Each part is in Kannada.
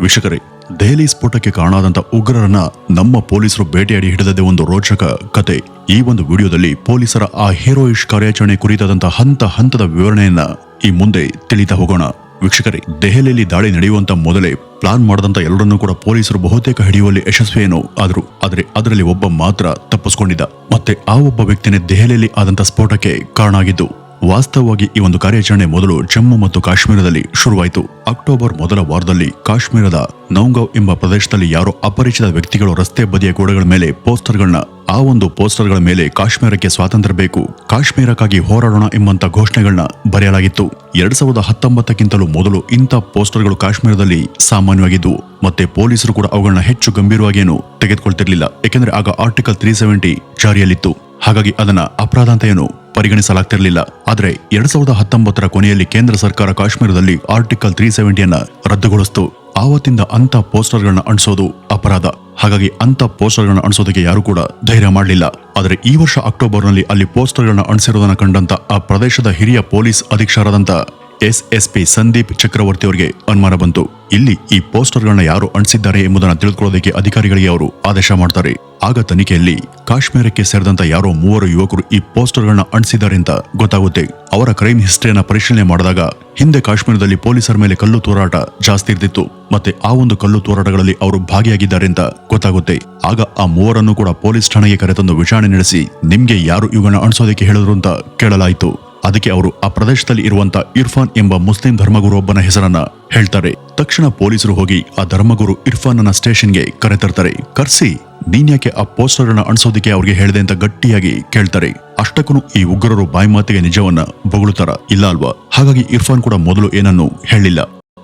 ವೀಕ್ಷಕರೇ, ದೆಹಲಿ ಸ್ಫೋಟಕ್ಕೆ ಕಾರಣಾದಂಥ ಉಗ್ರರನ್ನ ನಮ್ಮ ಪೊಲೀಸರು ಭೇಟಿಯಾಡಿ ಹಿಡಿದದೇ ಒಂದು ರೋಚಕ ಕತೆ. ಈ ಒಂದು ವಿಡಿಯೋದಲ್ಲಿ ಪೊಲೀಸರ ಆ ಹೀರೋಯಿಶ್ ಕಾರ್ಯಾಚರಣೆ ಕುರಿತಾದಂತಹ ಹಂತ ಹಂತದ ವಿವರಣೆಯನ್ನ ಈ ಮುಂದೆ ತಿಳಿತಾ ಹೋಗೋಣ. ವೀಕ್ಷಕರೇ, ದೆಹಲಿಯಲ್ಲಿ ದಾಳಿ ನಡೆಯುವಂತ ಮೊದಲೇ ಪ್ಲಾನ್ ಮಾಡದಂತ ಎಲ್ಲರನ್ನೂ ಕೂಡ ಪೊಲೀಸರು ಬಹುತೇಕ ಹಿಡಿಯುವಲ್ಲಿ ಯಶಸ್ವಿಯೇನೋ ಆದರೂ, ಆದರೆ ಅದರಲ್ಲಿ ಒಬ್ಬ ಮಾತ್ರ ತಪ್ಪಿಸ್ಕೊಂಡಿದ್ದ. ಮತ್ತೆ ಆ ಒಬ್ಬ ವ್ಯಕ್ತಿನೇ ದೆಹಲಿಯಲ್ಲಿ ಆದಂತ ಸ್ಫೋಟಕ್ಕೆ ಕಾರಣ ಆಗಿದ್ದು ವಾಸ್ತವವಾಗಿ ಈ ಒಂದು ಕಾರ್ಯಾಚರಣೆ ಮೊದಲು ಜಮ್ಮು ಮತ್ತು ಕಾಶ್ಮೀರದಲ್ಲಿ ಶುರುವಾಯಿತು. ಅಕ್ಟೋಬರ್ ಮೊದಲ ವಾರದಲ್ಲಿ ಕಾಶ್ಮೀರದ ನೌಂಗಾವ್ ಎಂಬ ಪ್ರದೇಶದಲ್ಲಿ ಯಾರೋ ಅಪರಿಚಿತ ವ್ಯಕ್ತಿಗಳು ರಸ್ತೆ ಬದಿಯ ಗೋಡೆಗಳ ಮೇಲೆ ಪೋಸ್ಟರ್ಗಳನ್ನ, ಆ ಒಂದು ಪೋಸ್ಟರ್ಗಳ ಮೇಲೆ ಕಾಶ್ಮೀರಕ್ಕೆ ಸ್ವಾತಂತ್ರ್ಯ ಬೇಕು, ಕಾಶ್ಮೀರಕ್ಕಾಗಿ ಹೋರಾಡೋಣ ಎಂಬಂತ ಘೋಷಣೆಗಳನ್ನ ಬರೆಯಲಾಗಿತ್ತು. ಎರಡ್ ಸಾವಿರದ ಹತ್ತೊಂಬತ್ತಕ್ಕಿಂತಲೂ ಮೊದಲು ಇಂಥ ಪೋಸ್ಟರ್ಗಳು ಕಾಶ್ಮೀರದಲ್ಲಿ ಸಾಮಾನ್ಯವಾಗಿದ್ದವು ಮತ್ತೆ ಪೊಲೀಸರು ಕೂಡ ಅವುಗಳನ್ನ ಹೆಚ್ಚು ಗಂಭೀರವಾಗಿ ಏನು ತೆಗೆದುಕೊಳ್ತಿರ್ಲಿಲ್ಲ. ಯಾಕೆಂದ್ರೆ ಆಗ ಆರ್ಟಿಕಲ್ ತ್ರೀ ಸೆವೆಂಟಿ ಜಾರಿಯಲ್ಲಿತ್ತು. ಹಾಗಾಗಿ ಅದನ್ನ ಅಪರಾಧ ಅಂತ ಏನು ಪರಿಗಣಿಸಲಾಗ್ತಿರ್ಲಿಲ್ಲ. ಆದರೆ ಎರಡ್ ಸಾವಿರದ ಹತ್ತೊಂಬತ್ತರ ಕೊನೆಯಲ್ಲಿ ಕೇಂದ್ರ ಸರ್ಕಾರ ಕಾಶ್ಮೀರದಲ್ಲಿ ಆರ್ಟಿಕಲ್ ತ್ರೀ ಸೆವೆಂಟಿಯನ್ನ ರದ್ದುಗೊಳಿಸಿತು. ಆವತ್ತಿಂದ ಅಂತ ಪೋಸ್ಟರ್ಗಳನ್ನ ಅಂಟಿಸೋದು ಅಪರಾಧ. ಹಾಗಾಗಿ ಅಂತ ಪೋಸ್ಟರ್ಗಳನ್ನ ಅಂಟಿಸೋದಕ್ಕೆ ಯಾರು ಕೂಡ ಧೈರ್ಯ ಮಾಡಲಿಲ್ಲ. ಆದರೆ ಈ ವರ್ಷ ಅಕ್ಟೋಬರ್ನಲ್ಲಿ ಅಲ್ಲಿ ಪೋಸ್ಟರ್ಗಳನ್ನ ಅಂಟಿಸಿರೋದನ್ನ ಕಂಡಂತ ಆ ಪ್ರದೇಶದ ಹಿರಿಯ police ಅಧೀಕ್ಷರಾದಂಥ S S P Sandeep Chakravarthi ಅವರಿಗೆ ಅನುಮಾನ ಬಂತು. ಇಲ್ಲಿ ಈ ಪೋಸ್ಟರ್ಗಳನ್ನ ಯಾರು ಅಂಟಿಸಿದ್ದಾರೆ ಎಂಬುದನ್ನು ತಿಳಿದುಕೊಳ್ಳೋದಕ್ಕೆ ಅಧಿಕಾರಿಗಳಿಗೆ ಅವರು ಆದೇಶ ಮಾಡ್ತಾರೆ. ಆಗ ತನಿಖೆಯಲ್ಲಿ ಕಾಶ್ಮೀರಕ್ಕೆ ಸೇರಿದಂತ ಯಾರೋ ಮೂವರು ಯುವಕರು ಈ ಪೋಸ್ಟರ್ಗಳನ್ನ ಅಂಟಿಸಿದ್ದಾರೆ ಅಂತ ಗೊತ್ತಾಗುತ್ತೆ. ಅವರ ಕ್ರೈಮ್ ಹಿಸ್ಟ್ರಿಯನ್ನ ಪರಿಶೀಲನೆ ಮಾಡಿದಾಗ ಹಿಂದೆ ಕಾಶ್ಮೀರದಲ್ಲಿ ಪೊಲೀಸರ ಮೇಲೆ ಕಲ್ಲು ತೂರಾಟ ಜಾಸ್ತಿ ಇರ್ತಿತ್ತು. ಮತ್ತೆ ಆ ಒಂದು ಕಲ್ಲು ತೂರಾಟಗಳಲ್ಲಿ ಅವರು ಭಾಗಿಯಾಗಿದ್ದಾರೆ ಅಂತ ಗೊತ್ತಾಗುತ್ತೆ. ಆಗ ಆ ಮೂವರನ್ನು ಕೂಡ ಪೊಲೀಸ್ ಠಾಣೆಗೆ ಕರೆತಂದು ವಿಚಾರಣೆ ನಡೆಸಿ ನಿಮ್ಗೆ ಯಾರು ಇವುಗಳನ್ನ ಅಣಿಸೋದಕ್ಕೆ ಹೇಳಿದ್ರು ಅಂತ ಕೇಳಲಾಯಿತು. ಅದಕ್ಕೆ ಅವರು ಆ ಪ್ರದೇಶದಲ್ಲಿ ಇರುವಂತ ಇರ್ಫಾನ್ ಎಂಬ ಮುಸ್ಲಿಂ ಧರ್ಮಗುರು ಒಬ್ಬನ ಹೆಸರನ್ನ ಹೇಳ್ತಾರೆ. ತಕ್ಷಣ ಪೊಲೀಸರು ಹೋಗಿ ಆ ಧರ್ಮಗುರು ಇರ್ಫಾನ್ ಸ್ಟೇಷನ್ಗೆ ಕರೆತರ್ತಾರೆ. ಕರ್ಸಿ! ನೀನ್ ಯಾಕೆ ಆ ಪೋಸ್ಟರ್ಗಳನ್ನ ಅಣಿಸೋದಕ್ಕೆ ಅವ್ರಿಗೆ ಹೇಳಿದೆ ಅಂತ ಗಟ್ಟಿಯಾಗಿ ಕೇಳ್ತಾರೆ. ಅಷ್ಟಕ್ಕೂ ಈ ಉಗ್ರರು ಬಾಯಿ ಮಾತಿಗೆ ನಿಜವನ್ನ ಬೊಗಳುತ್ತಾರ? ಇಲ್ಲ ಅಲ್ವಾ? ಹಾಗಾಗಿ ಇರ್ಫಾನ್ ಕೂಡ ಮೊದಲು ಏನನ್ನು ಹೇಳಿಲ್ಲ.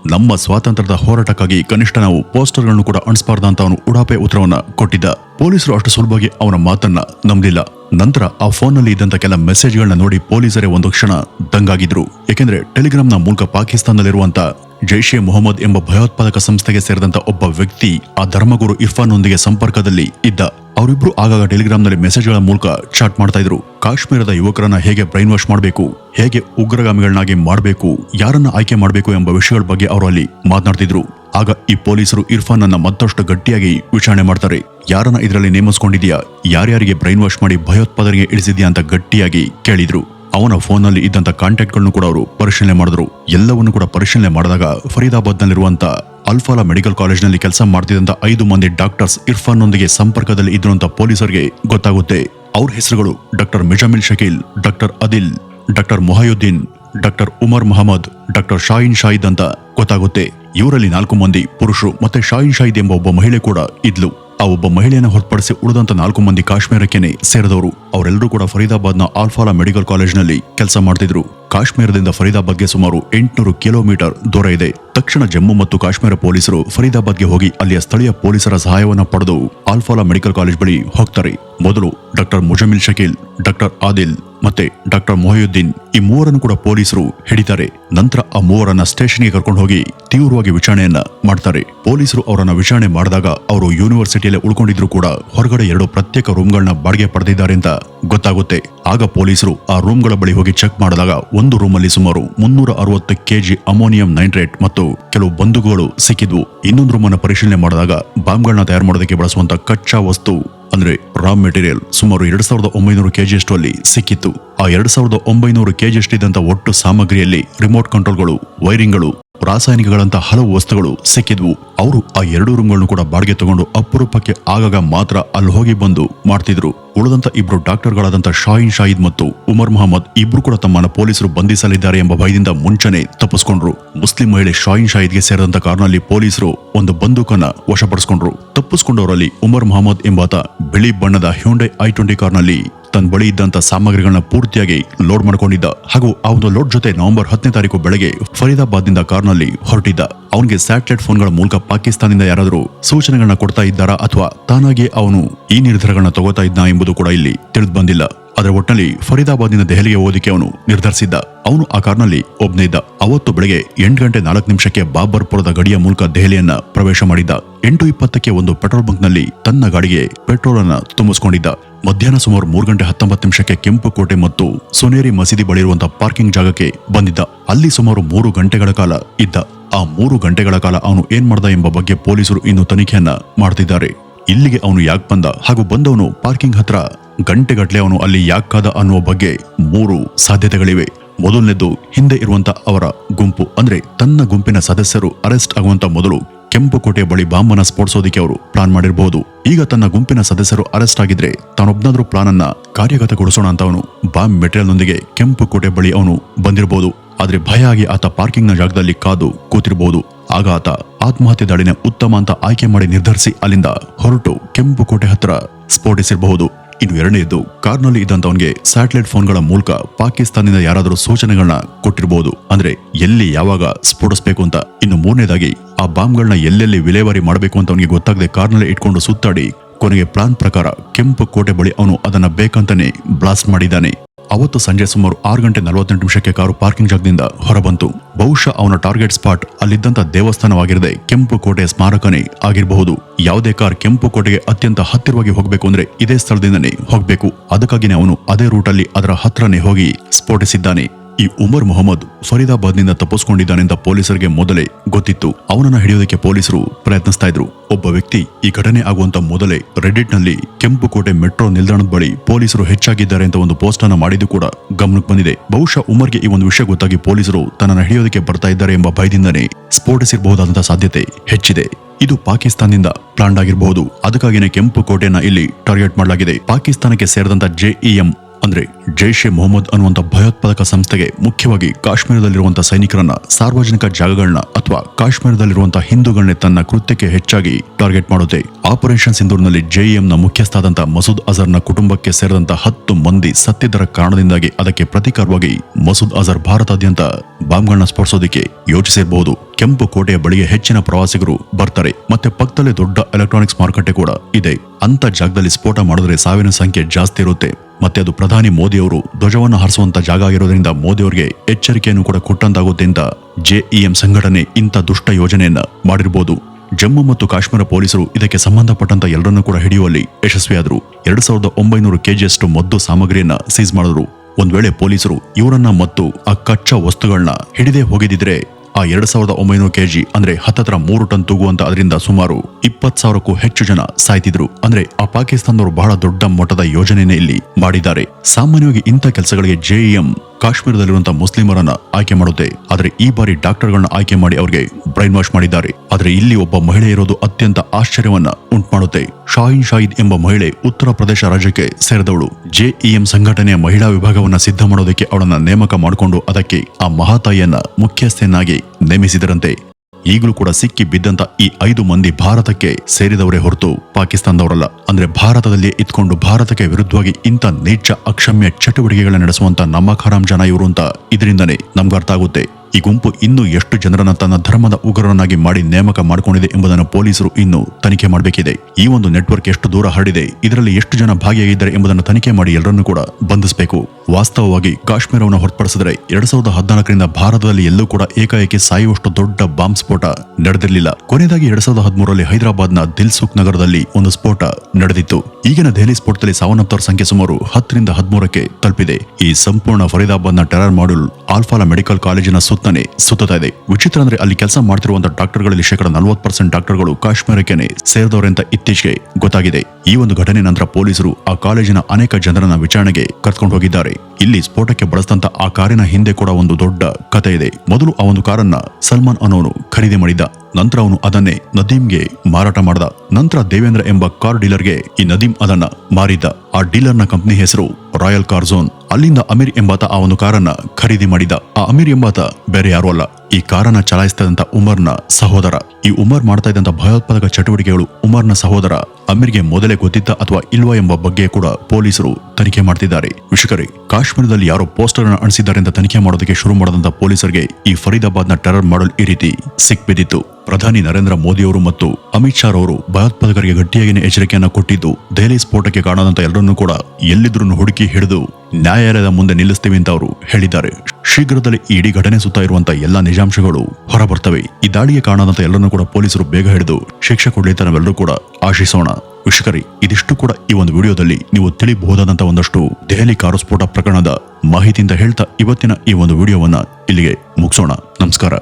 ನಮ್ಮ ಸ್ವಾತಂತ್ರ್ಯದ ಹೋರಾಟಕ್ಕಾಗಿ ಕನಿಷ್ಠ ನಾವು ಪೋಸ್ಟರ್ಗಳನ್ನು ಕೂಡ ಅಣಿಸಬಾರ್ದ ಅಂತ ಅವನು ಉಡಾಪೆ ಉತ್ತರವನ್ನ ಕೊಟ್ಟಿದ್ದ. ಪೊಲೀಸರು ಅಷ್ಟು ಸುಲಭವಾಗಿ ಅವನ ಮಾತನ್ನ ನಂಬಲಿಲ್ಲ. ನಂತರ ಆ ಫೋನ್ನಲ್ಲಿ ಇದ್ದಂತ ಕೆಲ ಮೆಸೇಜ್ಗಳನ್ನ ನೋಡಿ ಪೊಲೀಸರೇ ಒಂದು ಕ್ಷಣ ದಂಗಾಗಿದ್ರು. ಏಕೆಂದ್ರೆ ಟೆಲಿಗ್ರಾಮ್ನ ಮೂಲಕ ಪಾಕಿಸ್ತಾನದಲ್ಲಿರುವಂತ ಜೈಷ್ ಮೊಹಮ್ಮದ್ ಎಂಬ ಭಯೋತ್ಪಾದಕ ಸಂಸ್ಥೆಗೆ ಸೇರಿದಂತ ಒಬ್ಬ ವ್ಯಕ್ತಿ ಆ ಧರ್ಮಗುರು ಇರ್ಫಾನ್ನೊಂದಿಗೆ ಸಂಪರ್ಕದಲ್ಲಿ ಇದ್ದ. ಅವರಿಬ್ರು ಆಗಾಗ ಟೆಲಿಗ್ರಾಮ್ನಲ್ಲಿ ಮೆಸೇಜ್ಗಳ ಮೂಲಕ ಚಾಟ್ ಮಾಡ್ತಾ ಇದ್ರು. ಕಾಶ್ಮೀರದ ಯುವಕರನ್ನ ಹೇಗೆ ಬ್ರೈನ್ ವಾಶ್ ಮಾಡಬೇಕು, ಹೇಗೆ ಉಗ್ರಗಾಮಿಗಳನ್ನಾಗಿ ಮಾಡಬೇಕು, ಯಾರನ್ನ ಆಯ್ಕೆ ಮಾಡಬೇಕು ಎಂಬ ವಿಷಯಗಳ ಬಗ್ಗೆ ಅವರು ಅಲ್ಲಿ ಮಾತನಾಡ್ತಿದ್ರು. ಆಗ ಈ ಪೊಲೀಸರು ಇರ್ಫಾನ್ ಅನ್ನ ಮತ್ತಷ್ಟು ಗಟ್ಟಿಯಾಗಿ ವಿಚಾರಣೆ ಮಾಡ್ತಾರೆ. ಯಾರನ್ನ ಇದರಲ್ಲಿ ನೇಮಿಸ್ಕೊಂಡಿದ್ಯಾ, ಯಾರ್ಯಾರಿಗೆ ಬ್ರೈನ್ ವಾಶ್ ಮಾಡಿ ಭಯೋತ್ಪಾದನೆಗೆ ಇಳಿಸಿದ್ಯಾ ಅಂತ ಗಟ್ಟಿಯಾಗಿ ಕೇಳಿದ್ರು. ಅವನ ಫೋನ್ನಲ್ಲಿ ಇದ್ದಂತ ಕಾಂಟ್ಯಾಕ್ಟ್ಗಳನ್ನು ಕೂಡ ಅವರು ಪರಿಶೀಲನೆ ಮಾಡಿದ್ರು. ಎಲ್ಲವನ್ನು ಕೂಡ ಪರಿಶೀಲನೆ ಮಾಡಿದಾಗ ಫರೀದಾಬಾದ್ನಲ್ಲಿರುವಂಥ ಅಲ್ಫಾಲಾ ಮೆಡಿಕಲ್ ಕಾಲೇಜ್ನಲ್ಲಿ ಕೆಲಸ ಮಾಡ್ತಿದ್ದಂಥ ಐದು ಮಂದಿ ಡಾಕ್ಟರ್ಸ್ ಇರ್ಫಾನ್ನೊಂದಿಗೆ ಸಂಪರ್ಕದಲ್ಲಿ ಇದ್ದಂಥ ಪೊಲೀಸರಿಗೆ ಗೊತ್ತಾಗುತ್ತೆ. ಅವ್ರ ಹೆಸರುಗಳು doctor Muzammil Shakeel, doctor Adil, doctor Mohiyuddin, doctor Umar Mohammad doctor Shaheen Shahid ಅಂತ ಗೊತ್ತಾಗುತ್ತೆ. ಇವರಲ್ಲಿ ನಾಲ್ಕು ಮಂದಿ ಪುರುಷರು ಮತ್ತೆ ಶಾಯಿನ್ ಶಾಹಿದ್ ಎಂಬ ಒಬ್ಬ ಮಹಿಳೆ ಕೂಡ ಇದ್ಲು. ಆ ಒಬ್ಬ ಮಹಿಳೆಯನ್ನು ಹೊರತುಪಡಿಸಿ ಉಳಿದಂತ ನಾಲ್ಕು ಮಂದಿ ಕಾಶ್ಮೀರಕ್ಕೆನೆ ಸೇರಿದವರು. ಅವರೆಲ್ಲರೂ ಕೂಡ ಫರೀದಾಬಾದ್ನ ಆಲ್ಫಾಲಾ ಮೆಡಿಕಲ್ ಕಾಲೇಜ್ನಲ್ಲಿ ಕೆಲಸ ಮಾಡ್ತಿದ್ರು. ಕಾಶ್ಮೀರದಿಂದ ಫರೀದಾಬಾದ್ಗೆ ಸುಮಾರು ಎಂಟುನೂರು ಕಿಲೋಮೀಟರ್ ದೂರ ಇದೆ. ತಕ್ಷಣ ಜಮ್ಮು ಮತ್ತು ಕಾಶ್ಮೀರ ಪೊಲೀಸರು ಫರೀದಾಬಾದ್ಗೆ ಹೋಗಿ ಅಲ್ಲಿಯ ಸ್ಥಳೀಯ ಪೊಲೀಸರ ಸಹಾಯವನ್ನು ಪಡೆದು ಆಲ್ಫಾಲಾ ಮೆಡಿಕಲ್ ಕಾಲೇಜ್ ಬಳಿ ಹೋಗ್ತಾರೆ. ಮೊದಲು ಡಾಕ್ಟರ್ ಮುಜಮಿಲ್ ಶಕೀಲ್, ಡಾಕ್ಟರ್ ಆದಿಲ್ ಮತ್ತೆ ಡಾಕ್ಟರ್ ಮೊಹಯುದ್ದೀನ್ ಈ ಮೂವರನ್ನು ಕೂಡ ಪೊಲೀಸರು ಹಿಡಿತಾರೆ. ನಂತರ ಆ ಮೂವರನ್ನ ಸ್ಟೇಷನ್ಗೆ ಕರ್ಕೊಂಡು ಹೋಗಿ ತೀವ್ರವಾಗಿ ವಿಚಾರಣೆಯನ್ನ ಮಾಡ್ತಾರೆ. ಪೊಲೀಸರು ಅವರನ್ನ ವಿಚಾರಣೆ ಮಾಡಿದಾಗ ಅವರು ಯೂನಿವರ್ಸಿಟಿಯಲ್ಲಿ ಉಳ್ಕೊಂಡಿದ್ರು ಕೂಡ ಹೊರಗಡೆ ಎರಡು ಪ್ರತ್ಯೇಕ ರೂಮ್ಗಳನ್ನ ಬಾಡಿಗೆ ಪಡೆದಿದ್ದಾರೆ ಅಂತ ಗೊತ್ತಾಗುತ್ತೆ. ಆಗ ಪೊಲೀಸರು ಆ ರೂಮ್ಗಳ ಬಳಿ ಹೋಗಿ ಚೆಕ್ ಮಾಡಿದಾಗ ಒಂದು ರೂಮಲ್ಲಿ ಸುಮಾರು ಮುನ್ನೂರ ಅರವತ್ತು ಕೆಜಿ ಅಮೋನಿಯಂ ನೈಟ್ರೇಟ್ ಮತ್ತು ಕೆಲವು ಬಂದೂಕುಗಳು ಸಿಕ್ಕಿದ್ವು. ಇನ್ನೊಂದು ರೂಮನ್ನ ಪರಿಶೀಲನೆ ಮಾಡಿದಾಗ ಬಾಂಬ್ಗಳನ್ನ ತಯಾರು ಮಾಡೋದಕ್ಕೆ ಬಳಸುವಂತ ಕಚ್ಚಾ ವಸ್ತು ಅಂದ್ರೆ ರಾ ಮೆಟೀರಿಯಲ್ ಸುಮಾರು ಎರಡ್ ಸಾವಿರದ ಒಂಬೈನೂರು ಕೆಜಿಯಷ್ಟು ಅಲ್ಲಿ ಸಿಕ್ಕಿತ್ತು. ಆ ಎರಡ್ ಸಾವಿರದ ಒಂಬೈನೂರು ಕೆಜಿಯಷ್ಟಿದ್ದಂತ ಒಟ್ಟು ಸಾಮಗ್ರಿಯಲ್ಲಿ ರಿಮೋಟ್ ಕಂಟ್ರೋಲ್ಗಳು ವೈರಿಂಗ್ಗಳು ರಾಸಾಯನಿಕಗಳಂತ ಹಲವು ವಸ್ತುಗಳು ಸಿಕ್ಕಿದ್ವು. ಅವರು ಆ ಎರಡು ರೂಮ್ಗಳನ್ನು ಕೂಡ ಬಾಡಿಗೆ ತಗೊಂಡು ಅಪರೂಪಕ್ಕೆ ಆಗಾಗ ಮಾತ್ರ ಅಲ್ಲಿ ಹೋಗಿ ಬಂದು ಮಾಡ್ತಿದ್ರು. ಉಳಿದಂತ ಇಬ್ರು ಡಾಕ್ಟರ್ಗಳಾದಂತ ಶಾಹಿನ್ ಶಾಹಿದ್ ಮತ್ತು ಉಮರ್ ಮೊಹಮ್ಮದ್ ಇಬ್ರು ಕೂಡ ತಮ್ಮನ್ನ ಪೊಲೀಸರು ಬಂಧಿಸಲಿದ್ದಾರೆ ಎಂಬ ಭಯದಿಂದ ಮುಂಚೆನೆ ತಪ್ಪಿಸ್ಕೊಂಡ್ರು. ಮುಸ್ಲಿಂ ಮಹಿಳೆ ಶಾಹಿನ್ ಶಾಹಿದ್ಗೆ ಸೇರಿದಂತ ಕಾರ್ನಲ್ಲಿ ಪೊಲೀಸರು ಒಂದು ಬಂದೂಕನ್ನ ವಶಪಡಿಸಿಕೊಂಡ್ರು. ತಪ್ಪಿಸ್ಕೊಂಡವರಲ್ಲಿ ಉಮರ್ ಮೊಹಮ್ಮದ್ ಎಂಬಾತ ಬಿಳಿ ಬಣ್ಣದ ಹ್ಯೂಂಡೈ ಐ ಟ್ವೆಂಟಿ ಕಾರ್ನಲ್ಲಿ ತನ್ನ ಬಳಿ ಇದ್ದಂತ ಸಾಮಗ್ರಿಗಳನ್ನ ಪೂರ್ತಿಯಾಗಿ ಲೋಡ್ ಮಾಡಿಕೊಂಡಿದ್ದ. ಹಾಗೂ ಅವನ ಲೋಡ್ ಜೊತೆ ನವೆಂಬರ್ ಹತ್ತನೇ ತಾರೀಕು ಬೆಳಗ್ಗೆ ಫರೀದಾಬಾದ್ನಿಂದ ಕಾರ್ನಲ್ಲಿ ಹೊರಟಿದ್ದ. ಅವನಿಗೆ ಸ್ಯಾಟಲೈಟ್ ಫೋನ್ಗಳ ಮೂಲಕ ಪಾಕಿಸ್ತಾನದಿಂದ ಯಾರಾದರೂ ಸೂಚನೆಗಳನ್ನ ಕೊಡ್ತಾ ಇದ್ದಾರಾ ಅಥವಾ ತಾನಾಗಿ ಅವನು ಈ ನಿರ್ಧಾರಗಳನ್ನ ತಗೋತಾ ಇದ್ದ ಎಂಬುದು ಕೂಡ ಇಲ್ಲಿ ತಿಳಿದು ಬಂದಿಲ್ಲ ಅದರ ಒಟ್ಟಿನಲ್ಲಿ ಫರೀದಾಬಾದ್ನಿಂದ ದೆಹಲಿಗೆ ಓದಿಕೆ ಅವನು ನಿರ್ಧರಿಸಿದ್ದ. ಅವನು ಆ ಕಾರ್ನಲ್ಲಿ ಒಬ್ಬನೇ ಇದ್ದ. ಅವತ್ತು ಬೆಳಗ್ಗೆ ಎಂಟು ಗಂಟೆ ನಾಲ್ಕು ನಿಮಿಷಕ್ಕೆ ಬಾಬರ್ಪುರದ ಗಡಿಯ ಮೂಲಕ ದೆಹಲಿಯನ್ನ ಪ್ರವೇಶ ಮಾಡಿದ್ದ. ಎಂಟು ಇಪ್ಪತ್ತಕ್ಕೆ ಒಂದು ಪೆಟ್ರೋಲ್ ಬಂಕ್ನಲ್ಲಿ ತನ್ನ ಗಾಡಿಗೆ ಪೆಟ್ರೋಲ್ ಅನ್ನ ತುಂಬಿಸ್ಕೊಂಡಿದ್ದ. ಮಧ್ಯಾಹ್ನ ಸುಮಾರು ಮೂರು ಗಂಟೆ ಹತ್ತೊಂಬತ್ತು ನಿಮಿಷಕ್ಕೆ ಕೆಂಪು ಕೋಟೆ ಮತ್ತು ಸೊನೇರಿ ಮಸೀದಿ ಬಳಿ ಇರುವಂತಹ ಪಾರ್ಕಿಂಗ್ ಜಾಗಕ್ಕೆ ಬಂದಿದ್ದ. ಅಲ್ಲಿ ಸುಮಾರು ಮೂರು ಗಂಟೆಗಳ ಕಾಲ ಇದ್ದ. ಆ ಮೂರು ಗಂಟೆಗಳ ಕಾಲ ಅವನು ಏನ್ ಮಾಡ್ದ ಎಂಬ ಬಗ್ಗೆ ಪೊಲೀಸರು ಇನ್ನು ತನಿಖೆಯನ್ನ ಮಾಡ್ತಿದ್ದಾರೆ. ಇಲ್ಲಿಗೆ ಅವನು ಯಾಕೆ ಬಂದ ಹಾಗೂ ಬಂದವನು ಪಾರ್ಕಿಂಗ್ ಹತ್ರ ಗಂಟೆಗಟ್ಟಲೆ ಅವನು ಅಲ್ಲಿ ಯಾಕಾದ ಅನ್ನುವ ಬಗ್ಗೆ ಮೂರು ಸಾಧ್ಯತೆಗಳಿವೆ. ಮೊದಲನೇದು ಹಿಂದೆ ಇರುವಂತ ಅವರ ಗುಂಪು, ಅಂದ್ರೆ ತನ್ನ ಗುಂಪಿನ ಸದಸ್ಯರು ಅರೆಸ್ಟ್ ಆಗುವಂತ ಮೊದಲು ಕೆಂಪು ಕೋಟೆ ಬಳಿ ಬಾಂಬನ ಸ್ಫೋಟಿಸೋದಕ್ಕೆ ಅವರು ಪ್ಲಾನ್ ಮಾಡಿರಬಹುದು ಈಗ ತನ್ನ ಗುಂಪಿನ ಸದಸ್ಯರು ಅರೆಸ್ಟ್ ಆಗಿದ್ರೆ ತಾನೊಬ್ನಾದ್ರೂ ಪ್ಲಾನ್ ಅನ್ನ ಕಾರ್ಯಗತಗೊಳಿಸೋಣ ಅಂತ ಅವನು ಬಾಂಬ್ ಮೆಟೀರಿಯಲ್ನೊಂದಿಗೆ ಕೆಂಪು ಕೋಟೆ ಬಳಿ ಅವನು ಬಂದಿರಬಹುದು ಆದ್ರೆ ಭಯ ಆಗಿ ಆತ ಪಾರ್ಕಿಂಗ್ನ ಜಾಗದಲ್ಲಿ ಕಾದು ಕೂತಿರಬಹುದು ಆಗ ಆತ ಆತ್ಮಹತ್ಯೆ ದಾಳಿನ ಉತ್ತಮ ಅಂತ ಆಯ್ಕೆ ಮಾಡಿ ನಿರ್ಧರಿಸಿ ಅಲ್ಲಿಂದ ಹೊರಟು ಕೆಂಪು ಕೋಟೆ ಹತ್ರ ಸ್ಫೋಟಿಸಿರಬಹುದು. ಇನ್ನು ಎರಡನೇದು, ಕಾರ್ನಲ್ಲಿ ಇದ್ದಂತವನಿಗೆ ಸ್ಯಾಟಲೈಟ್ ಫೋನ್ಗಳ ಮೂಲಕ ಪಾಕಿಸ್ತಾನದಿಂದ ಯಾರಾದರೂ ಸೂಚನೆಗಳನ್ನ ಕೊಟ್ಟಿರಬಹುದು ಅಂದ್ರೆ ಎಲ್ಲಿ ಯಾವಾಗ ಸ್ಫೋಟಿಸಬೇಕು ಅಂತ. ಇನ್ನು ಮೂರನೇದಾಗಿ, ಆ ಬಾಂಬ್ಗಳನ್ನ ಎಲ್ಲೆಲ್ಲಿ ವಿಲೇವಾರಿ ಮಾಡಬೇಕು ಅಂತ ಅವನಿಗೆ ಗೊತ್ತಾಗದೆ ಕಾರ್ನಲ್ಲಿ ಇಟ್ಕೊಂಡು ಸುತ್ತಾಡಿ, ಕೊನೆಗೆ ಪ್ಲಾನ್ ಪ್ರಕಾರ ಕೆಂಪು ಕೋಟೆ ಬಳಿ ಅವನು ಅದನ್ನ ಬೇಕಂತಾನೆ ಬ್ಲಾಸ್ಟ್ ಮಾಡಿದ್ದಾನೆ. ಅವತ್ತು ಸಂಜೆ ಸುಮಾರು ಆರು ಗಂಟೆ ನಲವತ್ತೆಂಟು ನಿಮಿಷಕ್ಕೆ ಕಾರು ಪಾರ್ಕಿಂಗ್ ಜಾಗದಿಂದ ಹೊರಬಂತು. ಬಹುಶಃ ಅವನ ಟಾರ್ಗೆಟ್ ಸ್ಪಾಟ್ ಅಲ್ಲಿದ್ದಂಥ ದೇವಸ್ಥಾನವಾಗಿರದೆ ಕೆಂಪು ಕೋಟೆ ಸ್ಮಾರಕನೇ ಆಗಿರಬಹುದು. ಯಾವುದೇ ಕಾರ್ ಕೆಂಪು ಕೋಟೆಗೆ ಅತ್ಯಂತ ಹತ್ತಿರವಾಗಿ ಹೋಗಬೇಕು ಅಂದ್ರೆ ಇದೇ ಸ್ಥಳದಿಂದನೇ ಹೋಗಬೇಕು. ಅದಕ್ಕಾಗಿನೇ ಅವನು ಅದೇ ರೂಟಲ್ಲಿ ಅದರ ಹತ್ರನೇ ಹೋಗಿ ಸ್ಫೋಟಿಸಿದ್ದಾನೆ. ಈ ಉಮರ್ ಮೊಹಮ್ಮದ್ ಫರೀದಾಬಾದ್ನಿಂದ ತಪ್ಪಿಸ್ಕೊಂಡಿದ್ದಾನೆಂದ ಪೊಲೀಸರಿಗೆ ಮೊದಲೇ ಗೊತ್ತಿತ್ತು. ಅವನನ್ನು ಹಿಡಿಯೋದಕ್ಕೆ ಪೊಲೀಸರು ಪ್ರಯತ್ನಿಸ್ತಾ ಇದ್ರು. ಒಬ್ಬ ವ್ಯಕ್ತಿ ಈ ಘಟನೆ ಆಗುವಂತ ಮೊದಲೇ ರೆಡಿಟ್ನಲ್ಲಿ ಕೆಂಪು ಕೋಟೆ ಮೆಟ್ರೋ ನಿಲ್ದಾಣದ ಬಳಿ ಪೊಲೀಸರು ಹೆಚ್ಚಾಗಿದ್ದಾರೆ ಅಂತ ಒಂದು ಪೋಸ್ಟ್ ಅನ್ನು ಮಾಡಿದ್ದು ಕೂಡ ಗಮನಕ್ಕೆ ಬಂದಿದೆ. ಬಹುಶಃ ಉಮರ್ಗೆ ಈ ಒಂದು ವಿಷಯ ಗೊತ್ತಾಗಿ ಪೊಲೀಸರು ತನ್ನನ್ನು ಹಿಡಿಯೋದಕ್ಕೆ ಬರ್ತಾ ಇದ್ದಾರೆ ಎಂಬ ಭಯದಿಂದನೇ ಸ್ಫೋಟಿಸಿರಬಹುದಾದಂತಹ ಸಾಧ್ಯತೆ ಹೆಚ್ಚಿದೆ. ಇದು ಪಾಕಿಸ್ತಾನದಿಂದ ಪ್ಲಾಂಡ್ ಆಗಿರಬಹುದು. ಅದಕ್ಕಾಗಿನೇ ಕೆಂಪು ಕೋಟೆಯನ್ನ ಇಲ್ಲಿ ಟಾರ್ಗೆಟ್ ಮಾಡಲಾಗಿದೆ. ಪಾಕಿಸ್ತಾನಕ್ಕೆ ಸೇರಿದಂತ ಜೆಇಎಂ ಅಂದ್ರೆ ಜೈಷ್ ಎ ಮೊಹಮ್ಮದ್ ಅನ್ನುವಂತ ಭಯೋತ್ಪಾದಕ ಸಂಸ್ಥೆಗೆ ಮುಖ್ಯವಾಗಿ ಕಾಶ್ಮೀರದಲ್ಲಿರುವಂಥ ಸೈನಿಕರನ್ನ ಸಾರ್ವಜನಿಕ ಜಾಗಗಳನ್ನ ಅಥವಾ ಕಾಶ್ಮೀರದಲ್ಲಿರುವಂಥ ಹಿಂದೂಗಳನ್ನೇ ತನ್ನ ಕೃತ್ಯಕ್ಕೆ ಹೆಚ್ಚಾಗಿ ಟಾರ್ಗೆಟ್ ಮಾಡುತ್ತೆ ಆಪರೇಷನ್ ಸಿಂಧೂರ್ನಲ್ಲಿ ಜೆಇಎಂನ ಮುಖ್ಯಸ್ಥಾದಂಥ ಮಸೂದ್ ಅಜರ್ನ ಕುಟುಂಬಕ್ಕೆ ಸೇರಿದಂಥ ಹತ್ತು ಮಂದಿ ಸತ್ತಿದ್ದರ ಕಾರಣದಿಂದಾಗಿ ಅದಕ್ಕೆ ಪ್ರತೀಕಾರವಾಗಿ ಮಸೂದ್ ಅಜರ್ ಭಾರತಾದ್ಯಂತ ಬಾಂಬ್ಗಳನ್ನ ಸ್ಫೋಟಿಸೋದಕ್ಕೆ ಯೋಚಿಸಿರಬಹುದು. ಕೆಂಪು ಕೋಟೆಯ ಬಳಿಗೆ ಹೆಚ್ಚಿನ ಪ್ರವಾಸಿಗರು ಬರ್ತಾರೆ. ಮತ್ತೆ ಪಕ್ಕದಲ್ಲೇ ದೊಡ್ಡ ಎಲೆಕ್ಟ್ರಾನಿಕ್ಸ್ ಮಾರುಕಟ್ಟೆ ಕೂಡ ಇದೆ. ಅಂತ ಜಾಗದಲ್ಲಿ ಸ್ಫೋಟ ಮಾಡಿದ್ರೆ ಸಾವಿನ ಸಂಖ್ಯೆ ಜಾಸ್ತಿ ಇರುತ್ತೆ. ಮತ್ತೆ ಅದು ಪ್ರಧಾನಿ ಮೋದಿಯವರು ಧ್ವಜವನ್ನು ಹಾರಿಸುವಂತ ಜಾಗ ಇರೋದರಿಂದ ಮೋದಿಯವರಿಗೆ ಎಚ್ಚರಿಕೆಯನ್ನು ಕೂಡ ಕೊಟ್ಟಂತಾಗುವುದರಿಂದ ಜೆಇಎಂ ಸಂಘಟನೆ ಇಂಥ ದುಷ್ಟ ಯೋಜನೆಯನ್ನ ಮಾಡಿರಬಹುದು ಜಮ್ಮು ಮತ್ತು ಕಾಶ್ಮೀರ ಪೊಲೀಸರು ಇದಕ್ಕೆ ಸಂಬಂಧಪಟ್ಟಂತ ಎಲ್ಲರನ್ನೂ ಕೂಡ ಹಿಡಿಯುವಲ್ಲಿ ಯಶಸ್ವಿಯಾದರು. ಎರಡ್ ಸಾವಿರದ ಒಂಬೈನೂರು ಕೆಜಿಯಷ್ಟು ಮದ್ದು ಸಾಮಗ್ರಿಯನ್ನ ಸೀಸ್ ಮಾಡಿದ್ರು. ಒಂದ್ ವೇಳೆ ಪೊಲೀಸರು ಇವರನ್ನ ಮತ್ತು ಆ ಕಚ್ಚಾ ವಸ್ತುಗಳನ್ನ ಹಿಡಿದೇ ಹೋಗಿದಿದ್ರೆ ಆ ಎರಡು ಸಾವಿರದ ಒಂಬೈನೂರು ಕೆಜಿ, ಅಂದ್ರೆ ಹತ್ತತ್ರ ಮೂರು ಟನ್ ತೂಗುವಂತ ಅದರಿಂದ ಸುಮಾರು ಇಪ್ಪತ್ತು ಸಾವಿರಕ್ಕೂ ಹೆಚ್ಚು ಜನ ಸಾಯ್ತಿದ್ರು. ಅಂದ್ರೆ ಆ ಪಾಕಿಸ್ತಾನದವರು ಬಹಳ ದೊಡ್ಡ ಮಟ್ಟದ ಯೋಜನೆನೇ ಇಲ್ಲಿ ಮಾಡಿದ್ದಾರೆ. ಸಾಮಾನ್ಯವಾಗಿ ಇಂಥ ಕೆಲಸಗಳಿಗೆ ಜೆಇಎಂ ಕಾಶ್ಮೀರದಲ್ಲಿರುವಂತಹ ಮುಸ್ಲಿಮರನ್ನ ಆಯ್ಕೆ ಮಾಡುತ್ತೆ. ಆದರೆ ಈ ಬಾರಿ ಡಾಕ್ಟರ್ಗಳನ್ನ ಆಯ್ಕೆ ಮಾಡಿ ಅವರಿಗೆ ಬ್ರೈನ್ ವಾಶ್ ಮಾಡಿದ್ದಾರೆ. ಆದರೆ ಇಲ್ಲಿ ಒಬ್ಬ ಮಹಿಳೆ ಇರೋದು ಅತ್ಯಂತ ಆಶ್ಚರ್ಯವನ್ನ ಉಂಟು ಮಾಡುತ್ತೆ ಶಾಹಿನ್ ಶಾಹಿದ್ ಎಂಬ ಮಹಿಳೆ ಉತ್ತರ ಪ್ರದೇಶ ರಾಜ್ಯಕ್ಕೆ ಸೇರಿದವಳು. ಜೆಇಎಂ ಸಂಘಟನೆಯ ಮಹಿಳಾ ವಿಭಾಗವನ್ನ ಸಿದ್ಧ ಮಾಡೋದಕ್ಕೆ ಅವಳನ್ನ ನೇಮಕ ಮಾಡಿಕೊಂಡು ಅದಕ್ಕೆ ಆ ಮಹಾತಾಯಿಯನ್ನ ಮುಖ್ಯಸ್ಥೆಯನ್ನಾಗಿ ನೇಮಿಸಿದರಂತೆ. ಈಗಲೂ ಕೂಡ ಸಿಕ್ಕಿ ಬಿದ್ದಂತ ಈ ಐದು ಮಂದಿ ಭಾರತಕ್ಕೆ ಸೇರಿದವರೇ ಹೊರತು ಪಾಕಿಸ್ತಾನದವರಲ್ಲ. ಅಂದ್ರೆ ಭಾರತದಲ್ಲಿ ಇತ್ಕೊಂಡು ಭಾರತಕ್ಕೆ ವಿರುದ್ಧವಾಗಿ ಇಂಥ ನೀಚ ಅಕ್ಷಮ್ಯ ಚಟುವಟಿಕೆಗಳನ್ನ ನಡೆಸುವಂತ ನಮ್ಮ ಖರಾಮ್ ಜನ ಇವರು ಅಂತ ಇದರಿಂದನೇ ನಮ್ಗೆ ಅರ್ಥ ಆಗುತ್ತೆ. ಈ ಗುಂಪು ಇನ್ನೂ ಎಷ್ಟು ಜನರನ್ನು ತನ್ನ ಧರ್ಮದ ಉಗ್ರರನ್ನಾಗಿ ಮಾಡಿ ನೇಮಕ ಮಾಡಿಕೊಂಡಿದೆ ಎಂಬುದನ್ನು ಪೊಲೀಸರು ಇನ್ನು ತನಿಖೆ ಮಾಡಬೇಕಿದೆ. ಈ ಒಂದು ನೆಟ್ವರ್ಕ್ ಎಷ್ಟು ದೂರ ಹರಡಿದೆ, ಇದರಲ್ಲಿ ಎಷ್ಟು ಜನ ಭಾಗಿಯಾಗಿದ್ದಾರೆ ಎಂಬುದನ್ನು ತನಿಖೆ ಮಾಡಿ ಎಲ್ಲರನ್ನೂ ಕೂಡ ಬಂಧಿಸಬೇಕು. ವಾಸ್ತವವಾಗಿ ಕಾಶ್ಮೀರವನ್ನು ಹೊರತುಪಡಿಸಿದರೆ ಎರಡ್ ಸಾವಿರದ ಹದಿನಾಲ್ಕರಿಂದ ಭಾರತದಲ್ಲಿ ಎಲ್ಲೂ ಕೂಡ ಏಕಾಏಕಿ ಸಾಯುವಷ್ಟು ದೊಡ್ಡ ಬಾಂಬ್ ಸ್ಫೋಟ ನಡೆದಿರಲಿಲ್ಲ. ಕೊನೆಯದಾಗಿ ಎರಡ್ ಸಾವಿರದ ಹದಿಮೂರರಲ್ಲಿ ಹೈದರಾಬಾದ್ನ ದಿಲ್ಸುಖ್ ನಗರದಲ್ಲಿ ಒಂದು ಸ್ಫೋಟ ನಡೆದಿತ್ತು. ಈಗಿನ ದೆಹಲಿ ಸ್ಫೋಟದಲ್ಲಿ ಸಾವನ್ನಪ್ಪರ ಸಂಖ್ಯೆ ಸುಮಾರು ಹತ್ತರಿಂದ ಹದಿಮೂರಕ್ಕೆ ತಲುಪಿದೆ. ಈ ಸಂಪೂರ್ಣ ಫರೀದಾಬಾದ್ನ ಟೆರರ್ ಮಾಡ್ಯೂಲ್ ಆಲ್ಫಾಲ ಮೆಡಿಕಲ್ ಕಾಲೇಜಿನ ಸುತ್ತನೆ ಸುತ್ತಾ ಇದೆ ವಿಚಿತ್ರ ಅಂದ್ರೆ ಅಲ್ಲಿ ಕೆಲಸ ಮಾಡ್ತಿರುವಂತ ಡಾಕ್ಟರ್ಗಳಲ್ಲಿ ಶೇಕಡ ನಲವತ್ತು ಪರ್ಸೆಂಟ್ ಡಾಕ್ಟರ್ಗಳು ಕಾಶ್ಮೀರಕ್ಕೆ ಸೇರಿದವರೆಂತ ಇತ್ತೀಚೆಗೆ ಗೊತ್ತಾಗಿದೆ. ಈ ಒಂದು ಘಟನೆ ನಂತರ ಪೊಲೀಸರು ಆ ಕಾಲೇಜಿನ ಅನೇಕ ಜನರನ್ನ ವಿಚಾರಣೆಗೆ ಕರ್ಕೊಂಡು ಹೋಗಿದ್ದಾರೆ. ಇಲ್ಲಿ ಸ್ಫೋಟಕ್ಕೆ ಬಳಸಿದಂತ ಆ ಕಾರಿನ ಹಿಂದೆ ಕೂಡ ಒಂದು ದೊಡ್ಡ ಕಥೆ ಇದೆ. ಮೊದಲು ಆ ಒಂದು ಕಾರನ್ನ ಸಲ್ಮಾನ್ ಅನ್ನೋನು ಖರೀದಿ ಮಾಡಿದ್ದ ನಂತರ ಅವನು ಅದನ್ನೇ ನದೀಮ್ಗೆ ಮಾರಾಟ ಮಾಡ್ದ. ನಂತರ ದೇವೇಂದ್ರ ಎಂಬ ಕಾರ್ ಡೀಲರ್ಗೆ ಈ ನದೀಮ್ ಅದನ್ನ ಮಾರಿದ್ದ. ಆ ಡೀಲರ್ನ ಕಂಪನಿ ಹೆಸರು ರಾಯಲ್ ಕಾರ್ ಝೋನ್. ಅಲ್ಲಿಂದ ಅಮೀರ್ ಎಂಬಾತ ಆ ಒಂದು ಕಾರನ್ನ ಖರೀದಿ ಮಾಡಿದ. ಆ ಅಮೀರ್ ಎಂಬಾತ ಬೇರೆ ಯಾರೂ ಅಲ್ಲ. ಈ ಕಾರನ್ನ ಚಲಾಯಿಸ್ತಿದ್ದಂತ ಉಮರ್ನ ಸಹೋದರ. ಈ ಉಮರ್ ಮಾಡ್ತಾ ಇದ್ದಂತ ಭಯೋತ್ಪಾದಕ ಚಟುವಟಿಕೆಗಳು ಉಮರ್ನ ಸಹೋದರ ಅಮೀರ್ಗೆ ಮೊದಲೇ ಗೊತ್ತಿದ್ದ ಅಥವಾ ಇಲ್ವಾ ಎಂಬ ಬಗ್ಗೆ ಕೂಡ ಪೊಲೀಸರು ತನಿಖೆ ಮಾಡ್ತಿದ್ದಾರೆ. ವಿಷಕರೇ ಕಾಶ್ಮೀರದಲ್ಲಿ ಯಾರೋ ಪೋಸ್ಟರ್ ಅನ್ನು ಅಣಿಸಿದ್ದಾರೆ ಅಂತ ತನಿಖೆ ಮಾಡೋದಕ್ಕೆ ಶುರು ಮಾಡದಂತ ಪೊಲೀಸರಿಗೆ ಈ ಫರೀದಾಬಾದ್ನ ಟೆರರ್ ಮಾಡಲ್ ಈ ರೀತಿ ಸಿಕ್ಬಿದ್ದಿತ್ತು ಪ್ರಧಾನಿ ನರೇಂದ್ರ ಮೋದಿ ಅವರು ಮತ್ತು ಅಮಿತ್ ಶಾ ಅವರು ಭಯೋತ್ಪಾದಕರಿಗೆ ಗಟ್ಟಿಯಾಗಿನ ಎಚ್ಚರಿಕೆಯನ್ನು ಕೊಟ್ಟಿದ್ದು, ದೆಹಲಿ ಸ್ಫೋಟಕ್ಕೆ ಕಾಣದಂತ ಎಲ್ಲರನ್ನೂ ಕೂಡ ಎಲ್ಲಿದ್ರೂ ಹುಡುಕಿ ಹಿಡಿದು ನ್ಯಾಯಾಲಯದ ಮುಂದೆ ನಿಲ್ಲಿಸ್ತೀವಿ ಅಂತ ಅವರು ಹೇಳಿದ್ದಾರೆ. ಶೀಘ್ರದಲ್ಲಿ ಇಡೀ ಘಟನೆ ಸುತ್ತ ಇರುವಂತಹ ಎಲ್ಲಾ ನಿಜಾಂಶಗಳು ಹೊರಬರ್ತವೆ. ಈ ದಾಳಿಗೆ ಕಾರಣದಂತ ಎಲ್ಲರನ್ನೂ ಕೂಡ ಪೊಲೀಸರು ಬೇಗ ಹಿಡಿದು ಶಿಕ್ಷೆ ಕೊಡಲಿ ನಾವೆಲ್ಲರೂ ಕೂಡ ಆಶಿಸೋಣ. ವಿಷಕರಿ ಇದಿಷ್ಟು ಕೂಡ ಈ ಒಂದು ವಿಡಿಯೋದಲ್ಲಿ. ನೀವು ತಿಳಿಬಹುದಾದಂತ ಒಂದಷ್ಟು ದೆಹಲಿ ಕಾರು ಸ್ಫೋಟ ಪ್ರಕರಣದ ಮಾಹಿತಿಯಿಂದ ಹೇಳ್ತಾ ಇವತ್ತಿನ ಈ ಒಂದು ವಿಡಿಯೋವನ್ನ ಇಲ್ಲಿಗೆ ಮುಗಿಸೋಣ. ನಮಸ್ಕಾರ.